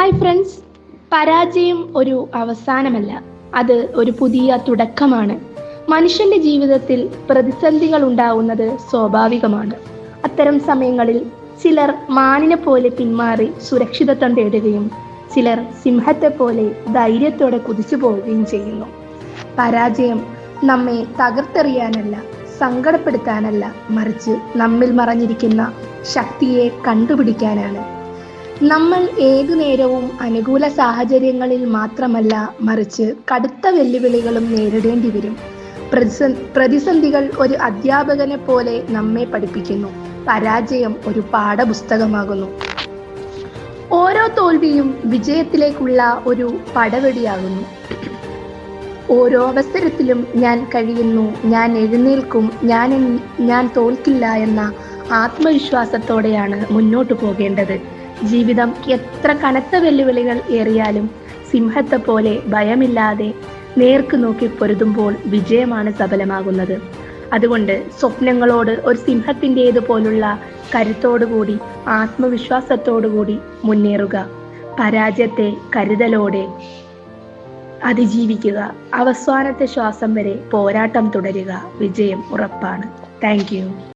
Hi friends പരാജയം ഒരു അവസാനമല്ല. അത് ഒരു പുതിയ തുടക്കമാണ്. മനുഷ്യന്റെ ജീവിതത്തിൽ പ്രതിസന്ധികൾ ഉണ്ടാവുന്നത് സ്വാഭാവികമാണ്. അത്തരം സമയങ്ങളിൽ ചിലർ മാനിനെ പോലെ പിന്മാറി സുരക്ഷിതത്വം തേടുകയും ചിലർ സിംഹത്തെ പോലെ ധൈര്യത്തോടെ കുതിച്ചു പോവുകയും ചെയ്യുന്നു. പരാജയം നമ്മെ തകർത്തെറിയാനല്ല സങ്കടപ്പെടുത്താനല്ല മറിച്ച് നമ്മിൽ മറഞ്ഞിരിക്കുന്ന ശക്തിയെ കണ്ടുപിടിക്കാനാണ്. നമ്മൾ ഏതു നേരവും അനുകൂല സാഹചര്യങ്ങളിൽ മാത്രമല്ല മറിച്ച് കടുത്ത വെല്ലുവിളികളും നേരിടേണ്ടി വരും. പ്രതിസന്ധികൾ ഒരു അധ്യാപകനെ പോലെ നമ്മെ പഠിപ്പിക്കുന്നു. പരാജയം ഒരു പാഠപുസ്തകമാകുന്നു. ഓരോ തോൽവിയും വിജയത്തിലേക്കുള്ള ഒരു പടവടിയാകുന്നു. ഓരോ അവസരത്തിലും ഞാൻ കഴിയുന്നു ഞാൻ എഴുന്നേൽക്കും ഞാൻ ഞാൻ തോൽക്കില്ല എന്ന ആത്മവിശ്വാസത്തോടെയാണ് മുന്നോട്ട് പോകേണ്ടത്. ജീവിതം എത്ര കനത്ത വെല്ലുവിളികൾ ഏറിയാലും സിംഹത്തെ പോലെ ഭയമില്ലാതെ നേർക്ക് നോക്കി പൊരുതുമ്പോൾ വിജയമാണ് സഫലമാകുന്നത് അതുകൊണ്ട് സ്വപ്നങ്ങളോട് ഒരു സിംഹത്തിന്റേത് പോലുള്ള കരുത്തോടുകൂടി ആത്മവിശ്വാസത്തോടുകൂടി മുന്നേറുക. പരാജയത്തെ കരുതലോടെ അതിജീവിക്കുക. അവസാനത്തെ ശ്വാസം വരെ പോരാട്ടം തുടരുക. വിജയം ഉറപ്പാണ്. താങ്ക്